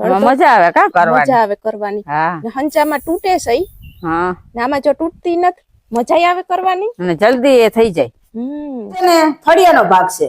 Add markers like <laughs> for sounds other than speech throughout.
મજા આવે કા કરવાની? મજા આવે કરવાની. હા. હંચામાં તૂટે સહી. હા. ને આમાં જો તૂટતી નથી મજા આવે કરવાની? અને જલ્દી એ થઈ જાય. હમ. ફળિયાનો ભાગ છે.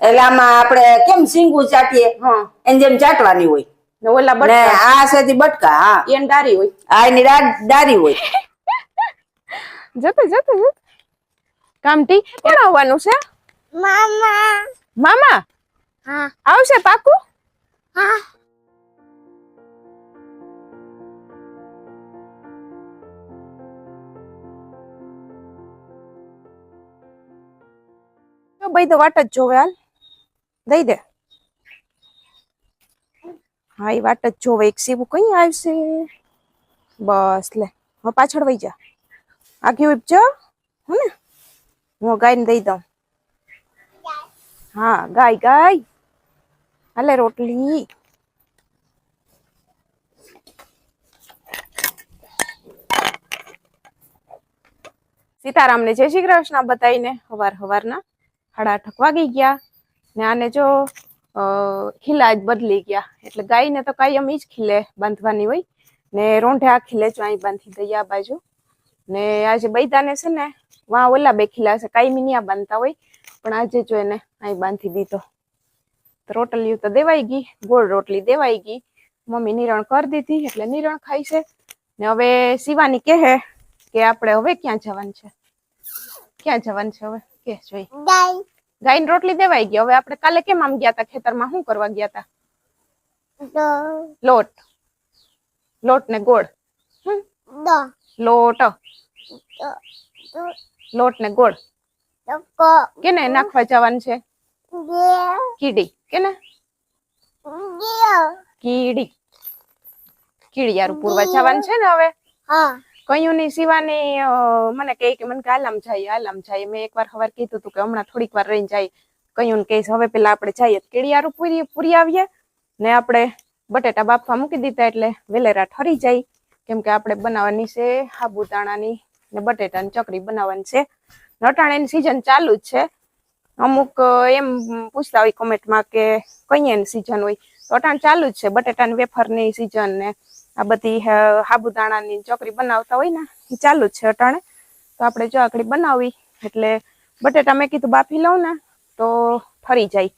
એટલે આમાં આપણે કેમ સિંગુ ચાટીએ? હા. એની જેમ ચાટવાની હોય. ને ઓલા ને બટકા. આ છે બટકા હા. એની ડારી હોય. આ એની ડારી હોય. જતો જતો જતો. કામટી કોણ આવવાનું છે? મામા. મામા? હા. આવશે પાકું? હા. ભાઈ તો વાટ જ જોવે હાલ. દઈ દે. હા એ વાટ જ જોવે. એક સીવું કઈ આવશે? બસ લે. હવે પાછળ વહી જા. આગી ઉપજો હે ને. હું ગાયને દઈ દઉં. હા ગાય ગાય. હાલે રોટલી સીતારામને જય શ્રી કૃષ્ણ બતાવીને હવાર હવારના હાડા ઠકવા ગઈ ગયા ને આને જો ખીલા જ બદલી ગયા એટલે ગાયને તો કાયમ ઈ જ ખીલે બાંધવાની હોય ને રોંઢે આ ખીલે જો અહીં બાંધી દઈએ આ બાજુ ને આજે બૈદાને છે ને વા ઓલા બે ખીલા છે કાયમી ન્યા બાંધતા હોય પણ આજે જો એને અહીં બાંધી દીધો રોટલીઓ તો દેવાઈ ગઈ ગોળ રોટલી દેવાઈ ગઈ. મમ્મી નિરણ કરી દીધી એટલે નિરણ ખાઈ છે. ને હવે શિવાની કહે કે આપણે હવે ક્યાં જવાનું છે? ક્યાં જવાનું છે હવે? કે જોઈ. ગાયની રોટલી દેવાઈ ગઈ. હવે આપણે કાલે કેમ આમ ગયા હતા ખેતરમાં શું કરવા ગયા હતા લોટ. લોટ ને ગોળ? લોટ. લોટ ને ગોળ. કેને નાખવા જવાનું છે? કીડી. કેને? કીડી. કીડી યાર પૂરવા જવાનું છે ને હવે? કયું ની સિવાની મને કહે કે મને કે આલામ જાય આલામ જાય. મેં એકવાર ખબર કીધું હતું કે હમણાં થોડીક વાર રહીને જાય. કયું ને કહીશ હવે પેલા આપણે જઈએ. તો કેડિયારું પૂરી પૂરી આવીએ ને આપણે બટેટા બાફવા મૂકી દીધા એટલે વેલેરા ઠરી જાય. કેમ કે આપણે બનાવવાની છે સાબુદાણાની ને બટેટાની ચકરી બનાવવાની છે. નટાણાની સિઝન ચાલુ જ છે. અમુક એમ પૂછતા હોય કોમેન્ટમાં કે કઈ સિઝન હોય. તો અટાણ ચાલુ જ છે, બટેટાની વેફરની સિઝન ને આ બધી સાબુદાણાની ચોકરી બનાવતા હોય ને, એ ચાલુ જ છે અટાણે. તો આપણે જો આકડી બનાવી, એટલે બટેટા મેં કીધું બાફી લઉં ને, તો ઠરી જાય.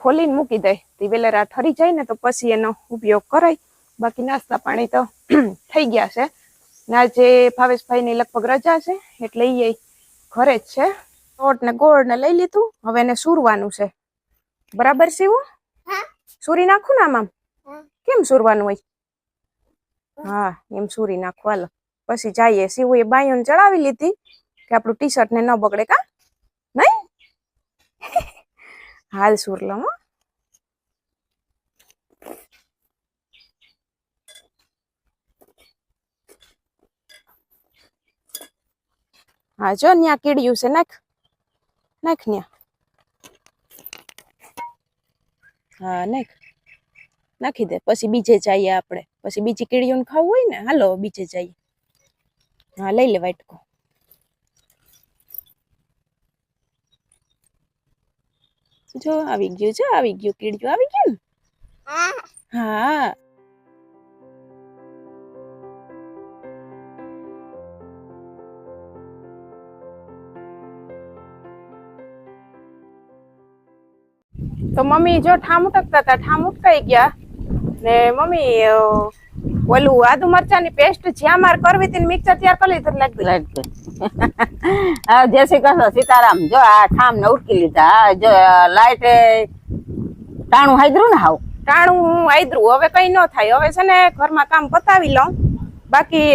ફોલીને મૂકી દે, તે વેલેરા ઠરી જાય ને, તો પછી એનો ઉપયોગ કરાય. બાકી નાસ્તા પાણી તો <clears throat> થઈ ગયા છે. ને આજે ભાવેશભાઈની લગભગ રજા છે, એટલે એ ઘરે જ છે. લોટ ને ગોળ ને લઈ લીધું. હવે એને સુરવાનું છે. બરાબર સીવું સુરી નાખું ને આમાં કેમ સુરવાનું હોય? હા એમ સુરી નાખું. હાલો. પછી જઈએ. સીવું એ બાઈઓને ચડાવી લીધી કે આપણું ટી શર્ટ ને ન બગડે કા? નહીં? હાલ સુર લો હો. હા જો ન્યા કીડ્યું છે નાખ. નાખ ન્યા હા નાખ નાખી દે પછી બીજે જઈએ આપણે. પછી બીજી કીડીઓને ખાવું હોય ને હાલો બીજે જઈએ. હા લઈ લે વાટકો. જો આવી ગયું જો આવી ગયું કીડીયું આવી ગયું ને? હા. તો મમ્મી જો ઠામ ઉટકતા હતા ઠામ ઉટકાઈ ગયા. ને મમ્મી ઓલું આદુ મરચાની પેસ્ટ જ્યાં માર કરવી હતી મિક્સર તૈયાર કરી લીધું. લાગતું લાઈટ હા જય શ્રી કૃષ્ણ સીતારામ. જો આ ઠામ ને ઉટકી લીધા. જો લાઈટ ટાણું હાઈદરું ને હાવ? ટાણું આયદ્રું હવે કઈ ન થાય. હવે છે ને ઘરમાં કામ પતાવી લઉં. બાકી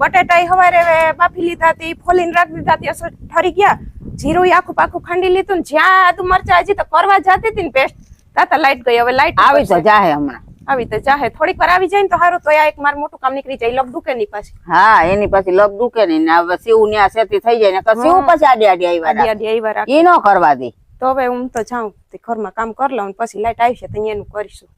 બટેટા હવારે બાફી લીધા હતી ફોલીને રાખી દીધા હતી ઠરી ગયા. જીરું આખું પાખું ખાંડી લીધું ને જ્યાં આદુ મરચા હજી તો કરવા જતી હતી ને પેસ્ટ તાતા લાઈટ ગઈ. હવે લાઈટ આવી તો જાહે હમણાં. આવી તો ચાહે થોડીક વાર આવી જાય ને તો સારું તો આ એક માર મોટું કામ નીકળી જાય. લગ દુકે ની પાછી. હા એની પાછી લગ દુકે નહીં ને હવે સીવું ન્યા સેતી થઈ જાય ને શિવ પછી આડી આડી આડી આવ્યા આડી આવી. ઈ નો કરવા દે. તો હવે હું તો જાઉં તે ઘરમાં કામ કરી લઉં પછી લાઈટ આવશે તો અહીંયાનું કરીશું.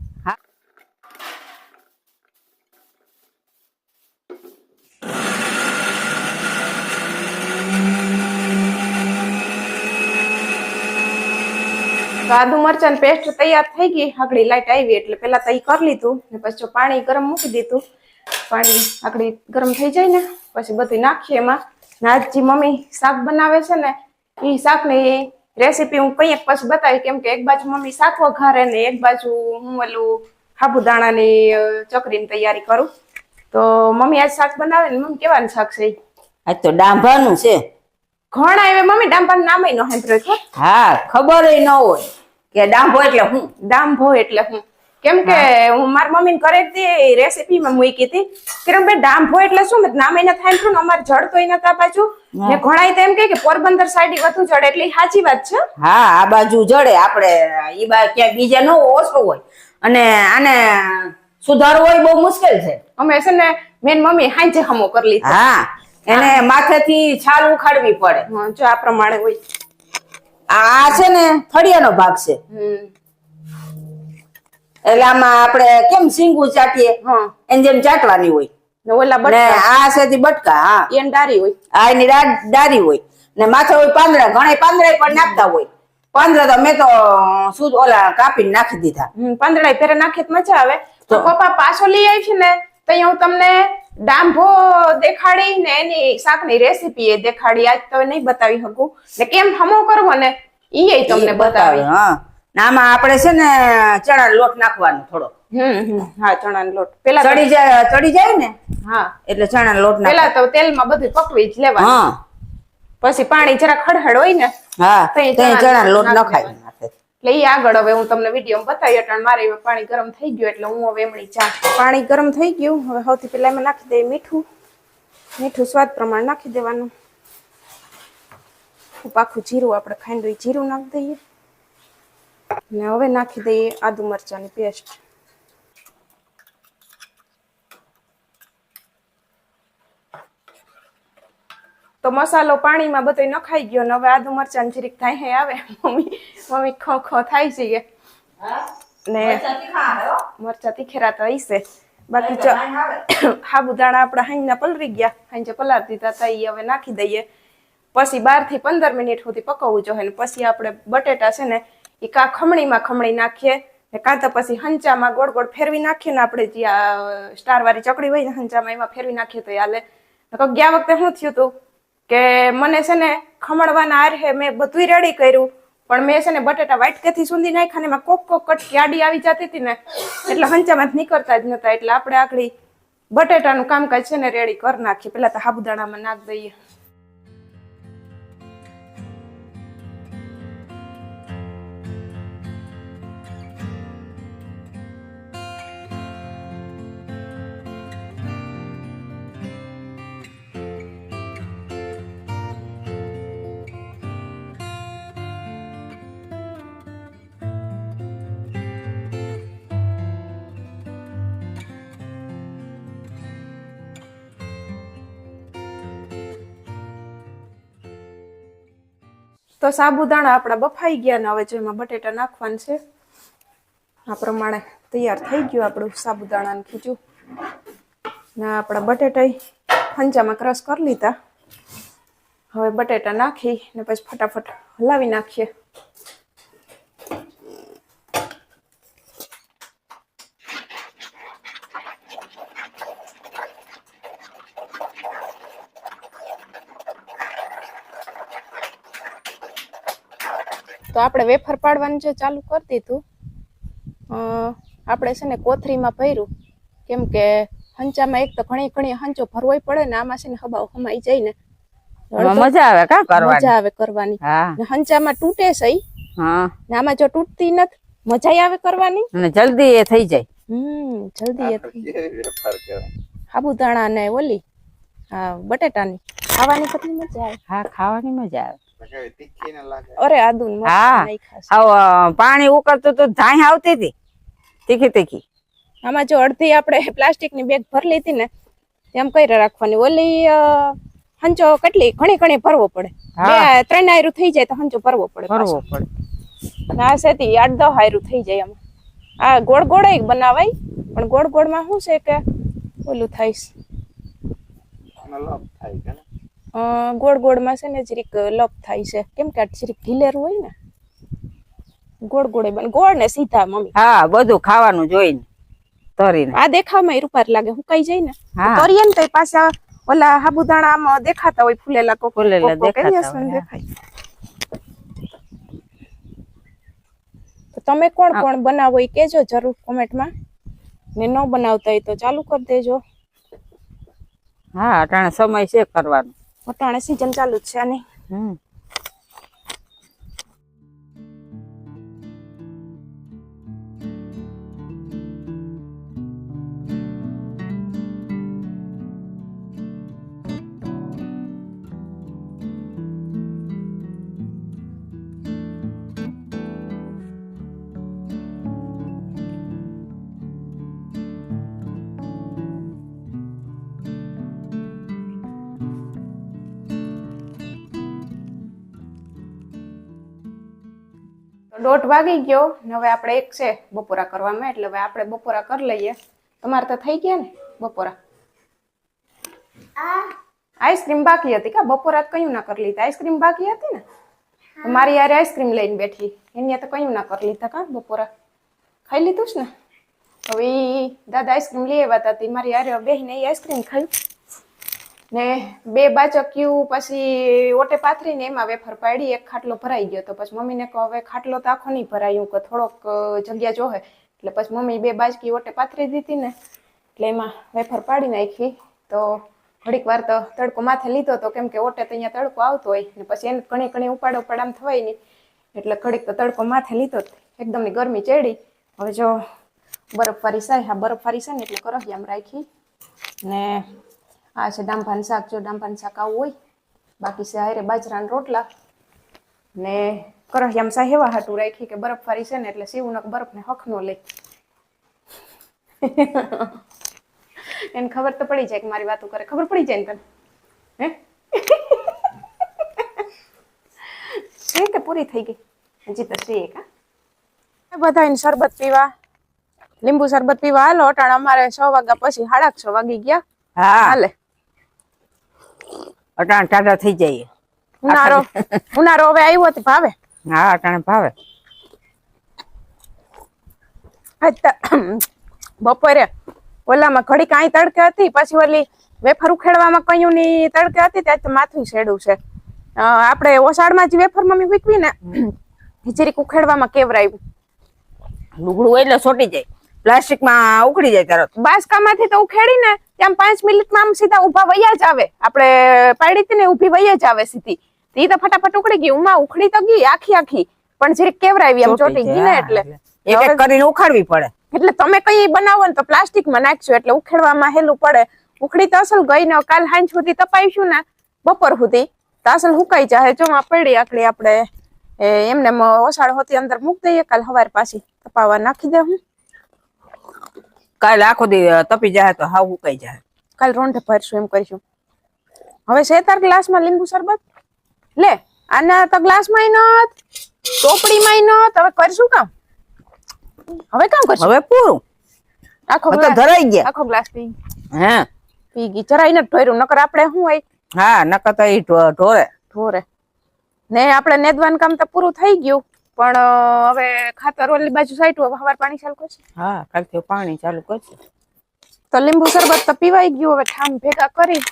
તો આદુ મરચાં પેસ્ટ તૈયાર થઈ ગઈ. આગળી લાઈટ આવી એટલે પેલા તો ઈ કરી લીધું. ને પછી પાણી ગરમ મૂકી દીધું. પાણી આગળી ગરમ થઈ જાય ને, પછી બધું નાખીએ એમાં. ને આજ જે મમ્મી શાક બનાવે છે ને એ શાકની રેસીપી હું કંઈક પછી બતાવી કેમ કે એક બાજુ મમ્મી શાક વઘારે ને એક બાજુ હું ઓલું સાબુદાણાની ચકરીની તૈયારી કરું. તો મમ્મી આજ શાક બનાવે ને, મમ્મી કેવાનું શાક છે આજ તો ડાંભાનું છે. ઘણા એવે મમ્મી ડાંભાનું નામે નો સાંભળ્યો છે હા. ખબર ન હોય કે ડાંભો એટલે હું. ડાંભો એટલે હું. કેમ કે હું. મારી મમ્મીને કરે તે રેસીપી માં મૂકી હતી. કે ભાઈ ડાંભો એટલે શું? નામે ન થાય છું અમારે જડ તો નતા બાજુ ને ઘણા તો એમ કે પોરબંદર સાઈડ વધુ જડ એટલે સાચી વાત છે. હા આ બાજુ જડે આપણે ઈ બા ક્યાંક બીજા ન ઓછો હોય. અને આને સુધારવો હોય બહુ મુશ્કેલ છે. અમે છે ને મેન મમ્મી હાંજે હમો કરી લીધો. હા. એને માથેથી છાલ ઉખાડવી પડે. જો આ પ્રમાણે હોય. આ છે ને ફળિયાનો ભાગ છે. એટલે આમાં આપણે કેમ સિંગુ ચાટીએ? એને જેમ ચાટવાની હોય. ઓલા બટકા. આ છે તી બટકા હા. એની ડારી હોય. આ એની ડારી હોય. ને માથે હોય પાંદડા ઘણા પાંદડા પણ નાખતા હોય. પાંદડા તો મેં તો શું ઓલા કાપી નાખી દીધા. પાંદડા પેરે નાખીએ મજા આવે. તો પપ્પા પાછો લઈ આવી છે ને તો હું તમને ડાંભો દેખાડી ને એની શાકની રેસીપી એ દેખાડી. આજ તો નહીં બતાવી શકું. ને કેમ હમો કરવો ને? ઈ તમને બતાવી હા. ને આમાં આપણે છે ને ચણા લોટ નાખવાનો થોડો. હમ હા ચણાનો લોટ. પેલા ચડી જાય ચડી જાય ને? હા. એટલે ચણા લોટ પેલા તો તેલમાં બધું પકવી જ લેવાનું. હા. પછી પાણી જરા ખડખડ હોય ને હા ચણા લોટ નખાય. એટલે એ આગળ હવે હું તમને વીડિયો બતાવી એટલે મારે હવે પાણી ગરમ થઈ ગયું એટલે હું હવે એમણી ચા પાણી ગરમ થઈ ગયું. હવે સૌથી પહેલા એમાં નાખી દઈએ મીઠું. મીઠું સ્વાદ પ્રમાણે નાખી દેવાનું. પાખું જીરું આપણે ખાંડું ઈ જીરું નાખી દઈએ. ને હવે નાખી દઈએ આદુ મરચાંની પેસ્ટ. તો મસાલો પાણીમાં બધો નખાઈ ગયો ને હવે આદુ મરચાં જીરીક થાય હે આવે. મમ્મી મમ્મી ખો ખો થાય છે ને મરચા તીખેરા તો હશે બાકી જો સાબુદાણા આપણા હાંજના પલરી ગયા. હાંજે પલાર દીધા હતા એ હવે નાખી દઈએ. પછી બારથી પંદર મિનિટ સુધી પકવવું જોઈએ ને પછી આપણે બટેટા છે ને એ કા ખમણીમાં ખમણી નાખીએ ને કાં તો પછી હંચામાં ગોળ ગોળ ફેરવી નાખીએ ને આપણે જે આ સ્ટાર વાળી ચકડી હોય ને હંચામાં એમાં ફેરવી નાખીએ તો હાલે. ગયા વખતે શું થયું હતું કે મને છે ને ખમણવાના આરહે મેં બધું રેડી કર્યું, પણ મેં છે ને બટેટા વાટકેથી સુંદી નાખ્યા ને એમાં કોક કોક કટકી આડી આવી જતી હતી ને, એટલે હંચામાં નીકળતા જ નતા. એટલે આપણે આગળ બટેટાનું કામકાજ છે ને રેડી કરી નાખીએ. પેલા તો સાબુદાણામાં નાખ દઈએ. તો સાબુદાણા આપણા બફાઈ ગયા ને હવે જો એમાં બટેટા નાખવાનું છે. આ પ્રમાણે તૈયાર થઈ ગયું આપણું સાબુદાણાનું ખીચું. ને આપણા બટેટા હંચામાં ક્રશ કરી લીધા. હવે બટેટા નાખી ને પછી ફટાફટ હલાવી નાખીએ. આપણે વેફર પાડવાનું જે ચાલુ કરી દીધું અ, આપણે છે ને કોથરીમાં ભર્યું. કેમ કે હંચામાં એક તો ઘણી ઘણી હંચો ભરવોય પડે ને આમાં છે ને હબાવ હમાઈ જાય ને. મજા આવે કા કરવાની? મજા આવે કરવાની. હંચામાં તૂટે સહી ને આમાં જો તૂટતી નથી મજા આવે કરવાની? અને જલ્દી એ થઈ જાય. હમ જલ્દી એ થઈ સાબુદાણા ને ઓલી હા બટેટાની. ખાવાની કેટલી મજા આવે? હા ખાવાની મજા આવે. અરે આદુ હા. પાણી ઉકળતું તો ધાય આવતી હતી. તીખી તીખી. આમાં જો અડધી આપણે પ્લાસ્ટિકની બેગ ભરી લીધી ને એમ કઈ રાખવાની. ઓલી હંચો કેટલી? ઘણી ઘણી ભરવો પડે. બે ત્રણ આયરું થઈ જાય તો હંચો ભરવો પડે ભરવો પડે. અને આ સેતી આઠ દહ આયરું થઈ જાય આમાં આ ગોળ ગોળ બનાવાય પણ ગોળ ગોળમાં શું છે કે ઓલું થાય છે. અ, ગોળ ગોળમાં છે ને જરીક લપ થાય છે. કેમ કે જરીક ઢીલેર હોય ને ગોળ ગોળે બને. ગોળ ને સીધા મમ્મી. હા બધું ખાવાનું જોઈને તરીને. આ દેખાવમાં રૂપાર લાગે હુકાઈ જાય ને. તરીએ ને તો પાછા ઓલા સાબુદાણા આમ દેખાતા હોય ફૂલેલા કોક ફૂલેલા દેખાય. તમે કોણ કોણ બનાવો એ કેજો જરૂર કોમેન્ટમાં. ને ન બનાવતા હોય તો ચાલુ કરી દેજો. હા અટાણે સમય છે કરવાનો. અટાણે સીઝન ચાલુ છે આની હમ. દોઢ વાગી ગયો ને હવે આપણે એક છે બપોરા કરવામાં એટલે હવે આપણે બપોરા કરી લઈએ. તમારે તો થઈ ગયા ને બપોરા? આઈસ્ક્રીમ બાકી હતી કા? બપોરા કયું ના કરી લીધા? આઈસ્ક્રીમ બાકી હતી ને? મારી યારે આઈસ્ક્રીમ લઈને બેઠી. એની તો કયું ના કરી લીધા કા બપોરા? ખાઈ લીધું છે ને? હવે દાદા આઈસ્ક્રીમ લઈ આવ્યા હતા મારી યારે બેહીને એ આઈસ્ક્રીમ ખાયું ને બે બાચક્યું પછી ઓટે પાથરીને એમાં વેફર પાડી, એક ખાટલો ભરાઈ ગયો તો પછી મમ્મીને કહો, હવે ખાટલો તો આખો નહીં ભરાયું કે થોડોક જગ્યા જોહે. એટલે પછી મમ્મી બે બાજકી ઓટે પાથરી દીધી ને, એટલે એમાં વેફર પાડી નાખી. તો ઘડીક વાર તો તડકો માથે લીધો તો કેમ કે ઓટે તો અહીંયા તડકો આવતો હોય ને પછી એને ઘણી ઘણી ઉપાડ ઉપાડ આમ થવાય નહીં. એટલે ઘડીક તો તડકો માથે લીધો એકદમ ગરમી ચડી. હવે જો બરફવાળી સાય, હા બરફવાળી છે ને એટલે કરહિયામ રાખી ને આ છે ડાંભાનું શાક. જો ડાંભાનું શાક આવું હોય બાકી છે હારે બાજરાના રોટલા. ને કરહિયામ સા હેવા હાટું રાખી કે બરફવાળી છે ને એટલે સીવું બરફને હક નો લે. એને ખબર તો પડી જાય કે મારી વાતો કરે. ખબર પડી જાય ને તને? હે? કે પૂરી થઈ ગઈ? હજી તો છે એક હા. બધા શરબત પીવા. લીંબુ શરબત પીવા. હાલો અટાણ અમારે છ વાગ્યા પછી સાડા છ વાગી ગયા. હા. હાલે. અટાણે ટાટા થઈ જઈએ ઉનાળો. <laughs> ઉનાળો હવે આવ્યો તો ભાવે. હા અટાણ ભાવે. બપોરે ઓલામાં ઘડી કાંઈ તડકે હતી પછી ઓલી વેફર ઉખેડવામાં કયું ની તડકે હતી ત્યાં તો માથું શેડું છે. આપણે ઓસાડમાં જે વેફર મમ્મી વીકવી ને જરીક ઉખેડવામાં કેવરાયું. લુગડું એટલે સોટી જાય. પ્લાસ્ટિકમાં ઉખડી જાય તરત. બાસકામાંથી તો ઉખેડીને ત્યાં પાંચ મિનિટમાં આમ સીધા ઊભા વૈયા જ આવે. આપણે પાડી હતી ને ઊભી વૈયા જ આવે સીધી. ઈ તો ફટાફટ ઉખડી ગઈ ઉમાં ઉખડી તો ગઈ આખી આખી. પણ જે કેવરાવી આમ ચોટી ગઈ ને એટલે એક એક કરીને ઉખાડવી પડે. એટલે તમે કઈ બનાવો ને તો પ્લાસ્ટિકમાં નાખશો એટલે ઉખેડવામાં હેલું પડે. ઉખડી તો અસલ ગઈ ને કાલ હાંજ સુધી તપાઈશું ને બપોર સુધી. તો અસલ હુકાઈ જાય જો પડી આકડી આપણે. એમને ઓસાળ હોતી અંદર મૂક દઈએ કાલ સવાર પાછી તપાવવા નાખી દે હું. કાલે આખો દી તપી જાય તો હાવ ઉકાઈ જાય કાલ રોંઢે ભરશું એમ કરીશું. હવે છે તાર ગ્લાસમાં લીંબુ શરબત? લે આના તો ગ્લાસમાં નત ટોપડીમાં નત હવે કરશું કામ? હવે કામ કરશું? હવે પૂરું. આખો તો ધરાઈ ગયા. આખો ગ્લાસ પી. હા. પી ગઈ. જરાય નથી ઢોર્યું નકર આપણે શું હોય? હા નકર તો એ ઢોરે. ઢોરે. ને આપણે નેદવાન કામ તો પૂરું થઈ ગયું. પણ હવે ખાતર ઓલી બાજુ સાઈટું હવે હવાર પાણી ચાલુ કરશે? હા કાલથી પાણી ચાલુ કરશે. તો લીંબુ શરબત તો પીવાઈ ગયું હવે ઠામ ભેગા કરી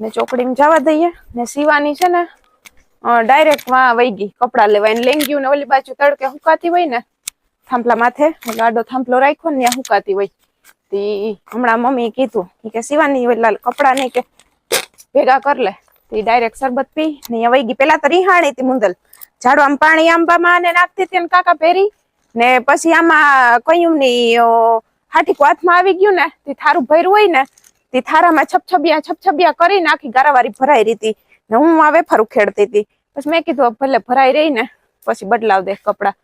ને ચોકડીમાં જવા દઈએ. ને સીવાની છે ને ડાયરેક્ટમાં વહી ગઈ કપડા લેવા એને લેંગ્યું ને ઓલી બાજુ તડકે હુકાતી હોય ને થાંભલા માથે ગાડો થાંભલો રાખ્યો ને ત્યાં હુકાતી હોય. તે હમણાં મમ્મી કીધું કે સીવાની ઓલા કપડા નહીં કે ભેગા કર લે. તે ડાયરેક્ટ શરબત પી ને અહીંયા વહી ગઈ. પેલા તો રિહાણી હતી મુંદલ. ઝાડવામાં પાણી આંબામાં ને નાખતી હતી કાકા પહેરી. ને પછી આમાં કયું ની હાથી હાથમાં આવી ગયું ને, તે થારું ભર્યું હોય ને, તે થારામાં છપછબિયા છપછબિયા કરી નાખી ગારાવારી ભરાઈ રહી ને હું આ વેફર ઉખેડતી હતી. પછી મેં કીધું ભલે ભરાઈ રહી ને, પછી બદલાવ દે કપડા.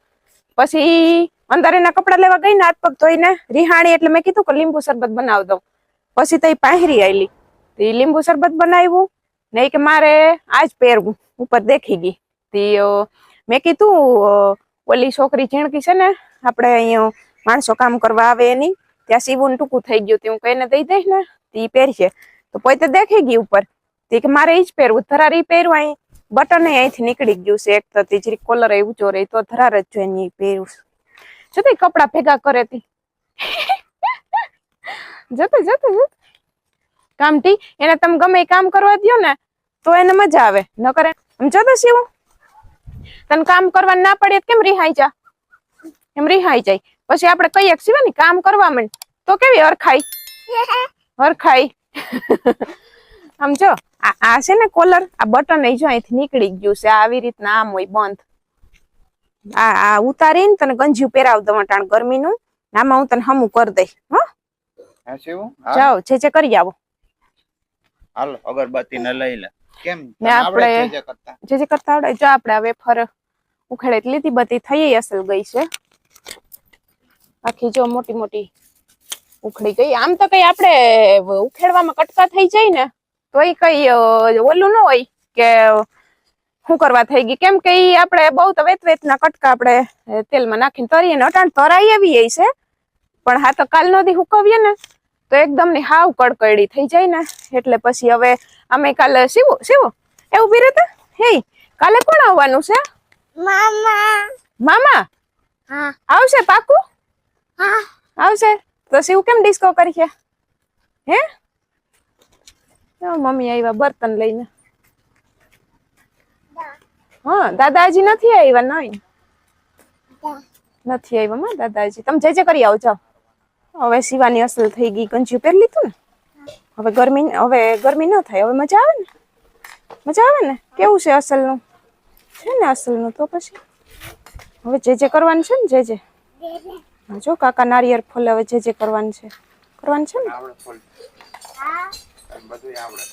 પછી અંદર એના કપડા લેવા ગઈ ને હાથ પગ ધોઈને, રિહાણી એટલે મેં કીધું કે લીંબુ શરબત બનાવી દઉં. પછી તો પાહરી આવેલી તો લીંબુ શરબત બનાવ્યું ને કે મારે આજ પહેરવું, ઉપર દેખી ગઈ. તી મેં કીધું ઓલી છોકરી ઝીણકી છે ને, આપણે અહીંયા માણસો કામ કરવા આવે એની, ત્યાં સીવું ટૂંકું થઈ ગયું તું કઈને દઈ દઈશ ને, તી પહેરશે. તો પોતે દેખી ગઈ ઉપર. તે કે મારે ઈ જ પહેરવું, ધરારી પહેરવું અહીં બટન અહીંથી નીકળી ગયું છે, એક તો તીજરી કોલર એ ઊંચો રહી, તો ધરાર જ જોઈએ ને ઈ પહેર્યું છે. જો તે કપડા ભેગા કરે તી. <laughs> જતો જતો જતો. કામટી એને તમે ગમે કામ કરવા દ્યો ને, તો એને મજા આવે. ન કરે આમ જતો શિવ? તને કામ કરવા ના પડે કેમ રિહાઈ જા? એમ રિહાઈ જાય? પછી આપણે કહીએ કે ને કામ કરવા માંડ. તો કેવી હરખાઈ? <laughs> હરખાઈ. આમ જો આ આ છે ને કોલર આ બટન એ જો અહીંથી નીકળી ગયું છે આવી રીતના આમ હોય બંધ. આ આ ઉતારીને તને ગંજીયું પહેરાવ દઉં ટાણ ગરમીનું આમાં હું તને હમું કરી દઈ હો. હા જાઓ જે જે કરી આવો. હાલો અગરબત્તી ને લઈ લે. કેમ? ને આપણે- જે જે કરતા આવડે જો આપણે હવે ફર ઉખેડે લીધી બધી થઈ અસલ ગઈ છે. આખી જો મોટી મોટી ઉખડી ગઈ. આમ તો કઈ આપણે ઉખેડવામાં કટકા થઈ જાય ને તો એ કઈ ઓલું ન હોય કે શું કરવા થઈ ગઈ. કેમ કે આપણે બહુ તો વેત વેતના કટકા આપણે તેલમાં નાખીને તરીએ ને અટાણ તરાઈ એવી છે. પણ હા તો કાલ નો દી હુકવીએ ને તો એકદમની હાવ કડકડી થઈ જાય ને. એટલે પછી હવે અમે કાલે શિવો શિવો? એવું બી રહેતા હે કાલે કોણ આવવાનું છે? મામા. મામા? હા. આવશે પાકું? હા. આવશે. તો શિવ કેમ ડિસ્કો કરીએ હે? મમ્મી આવ્યા બર્તન લઈને. હા દાદાજી નથી આવ્યા નહીં. નથી આવ્યા માં દાદાજી. તમે જે જે કરી આવજો હવે શિવાની અસલ થઈ ગઈ કંજ્યુ પહેરી લીધું ને? હવે ગરમી હવે ગરમી ન થાય હવે મજા આવે ને? મજા આવે ને? કેવું છે અસલનું? છે ને અસલનું તો પછી? હવે જે જે કરવાનું છે ને જે જે. જો કાકા નારિયેળ ફોલ હવે જે જે કરવાનું છે. કરવાનું છે ને? આવડે ફોલ. બધું આવડે